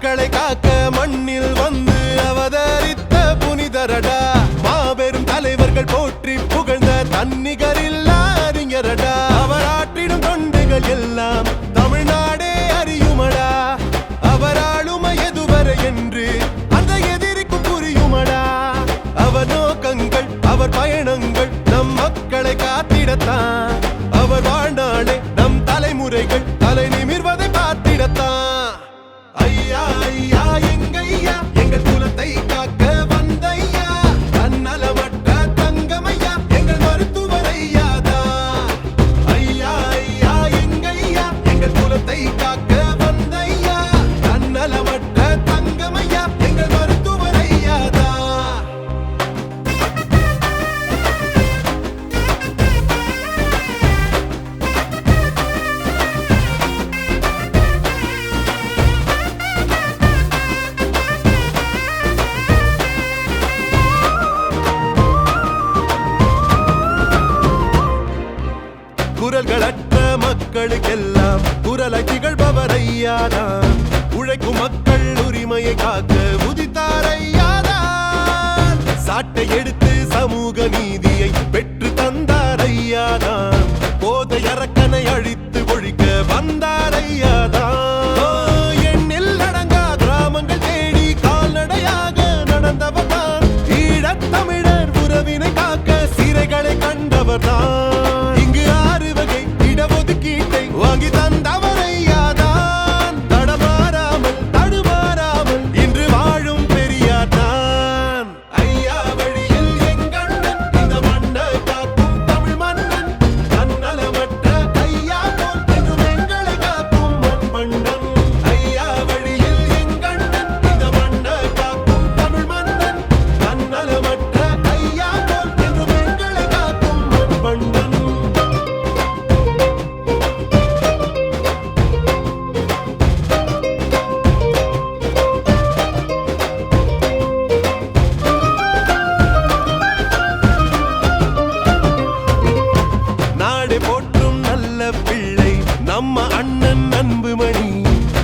மக்களை காக்க மண்ணில் வந்து அவதரித்த புனிதரடா. மாபெரும் தலைவர்கள் போற்றி புகழ்ந்த தன்னிகரில் குரல்களற்ற மக்களுக்கெல்லாம் குரலை திகழ்பவர் ஐயாதான் உழைக்கும் மக்கள் உரிமையை காக்க உதித்தார் ஐயாதான் சாட்டை எடுத்து நம்ம அண்ணன் அன்புமணி.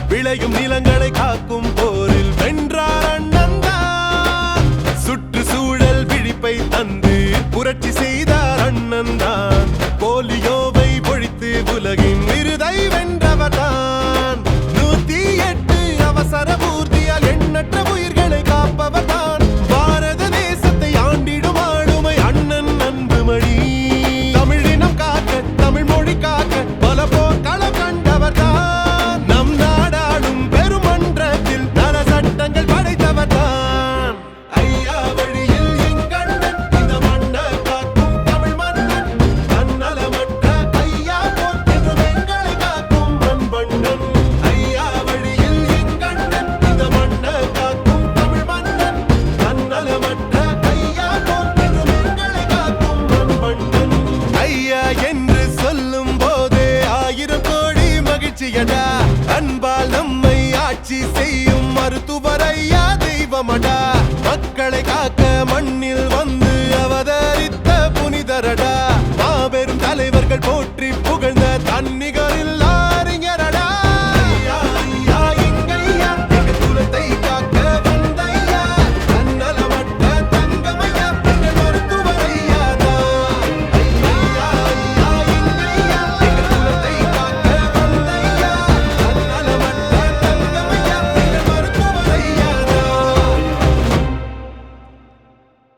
விளையும் நிலங்களை காக்கும் போரில் வென்றார் அண்ணன் தான். சுற்றுச்சூழல் விழிப்பை தந்து புரட்சி செய்தார் அண்ணன் தான். போலியோவை ஒழித்து உலகின் ஆசிரியடா அன்பால் நம்மை ஆட்சி செய்யும் மருத்துவரையா தெய்வமடா. மக்களை காக்க மண்ணில் வந்து அவதரித்த புனிதரடா. மாபெரும் தலைவர்கள் போட்டு